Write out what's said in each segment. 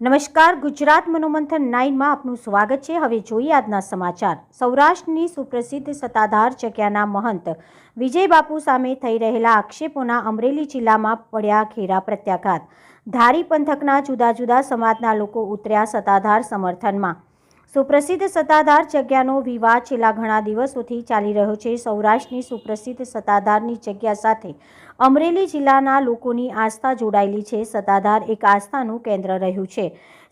નમસ્કાર, ગુજરાત મનોમંથન નાઇનમાં આપનું સ્વાગત છે. હવે જોઈએ આજના સમાચાર. સૌરાષ્ટ્રની સુપ્રસિદ્ધ સત્તાધાર જગ્યાના મહંત વિજય બાપુ સામે થઈ રહેલા આક્ષેપોના અમરેલી જિલ્લામાં પડ્યા ઘેરા પ્રત્યાઘાત. ધારી પંથકના જુદા જુદા સમાજના લોકો ઉતર્યા સત્તાધાર સમર્થનમાં. સુપ્રસિદ્ધ સત્તાધાર જગ્યાનો વિવાદ છેલ્લા ઘણા દિવસોથી ચાલી રહ્યો છે. સૌરાષ્ટ્રની સુપ્રસિદ્ધ સત્તાધારની જગ્યા સાથે અમરેલી જિલ્લાના લોકોની આસ્થા જોડાયેલી છે. સત્તાધાર એક આસ્થાનું કેન્દ્ર રહ્યું છે.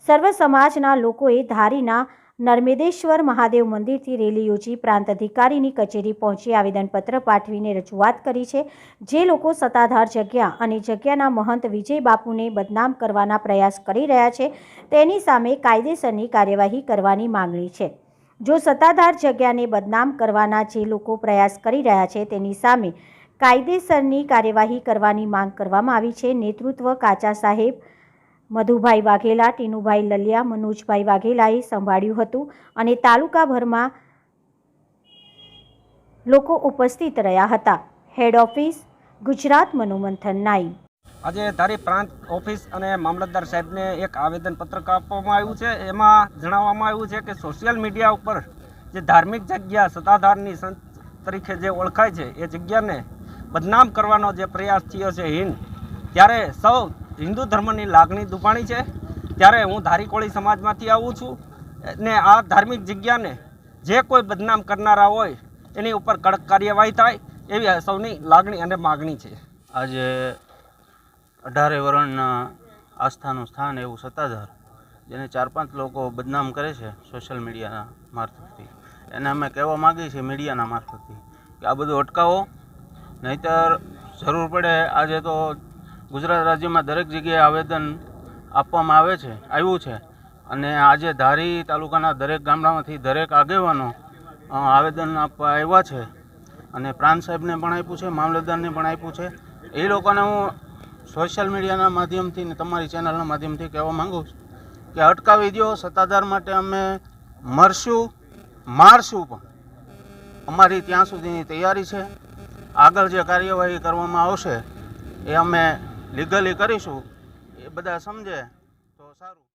સર્વ સમાજના લોકોએ ધારીના નર્મેદેશ્વર મહાદેવ મંદિરથી રેલી યોજી પ્રાંત અધિકારીની કચેરી પહોંચી આવેદનપત્ર પાઠવીને રજૂઆત કરી છે. જે લોકો સત્તાધાર જગ્યા અને જગ્યાના મહંત વિજય બાપુને બદનામ કરવાના પ્રયાસ કરી રહ્યા છે, તેની સામે કાયદેસરની કાર્યવાહી કરવાની માંગણી છે. જો સત્તાધાર જગ્યાને બદનામ કરવાના જે લોકો પ્રયાસ કરી રહ્યા છે, તેની સામે કાયદેસરની કાર્યવાહી કરવાની માંગ કરવામાં આવી છે. નેતૃત્વ કાચા સાહેબ મધુભાઈ વાઘેલા, ટીનુભાઈ લલિયા, મનોજભાઈ વાઘેલાએ સંભાળ્યું હતું અને તાલુકાભરમાં લોકો ઉપસ્થિત રહ્યા હતા. હેડ ઓફિસ ગુજરાત મનોમંથન નાઈ આજે ધારી પ્રાંત ઓફિસ અને મામલતદાર સાહેબને એક આવેદનપત્રક આપવામાં આવ્યું છે. એમાં જણાવવામાં આવ્યું છે કે સોશિયલ મીડિયા ઉપર જે ધાર્મિક જગ્યા સત્તાધારની સંત તરીકે જે ઓળખાય છે, એ જગ્યાને બદનામ કરવાનો જે પ્રયાસ થયો છે હિન્દ, ત્યારે સૌ હિન્દુ ધર્મની લાગણી દુપાણી છે. ત્યારે હું ધારીકોળી સમાજમાંથી આવું છું ને આ ધાર્મિક જગ્યાને જે કોઈ બદનામ કરનારા હોય, એની ઉપર કડક કાર્યવાહી થાય એવી સૌની લાગણી અને માગણી છે. આજે અઢારે વરણના આસ્થાનું સ્થાન એવું સત્તાધાર, જેને ચાર પાંચ લોકો બદનામ કરે છે સોશિયલ મીડિયાના મારફતથી. એને અમે કહેવા માગીએ છીએ મીડિયાના મારફતથી કે આ બધું અટકાવો, નહીતર જરૂર પડે આજે તો ગુજરાત રાજ્યમાં દરેક જગ્યાએ આવેદન આપવામાં આવે છે, આવ્યું છે. અને આજે ધારી તાલુકાના દરેક ગામડામાંથી દરેક આગેવાનો આવેદન આપવા આવ્યા છે. અને પ્રાંત સાહેબને પણ આપ્યું છે, મામલતદારને પણ આપ્યું છે. એ લોકોને હું સોશિયલ મીડિયાના માધ્યમથી ને તમારી ચેનલના માધ્યમથી કહેવા માંગુ છું કે અટકાવી દો સત્તાધાર માટે અમે મરશું, મારશું પણ. અમારી ત્યાં સુધીની તૈયારી છે. આગળ જે કાર્યવાહી કરવામાં આવશે, એ અમે લીગલી કરીશું. એ બધા સમજે તો સારું.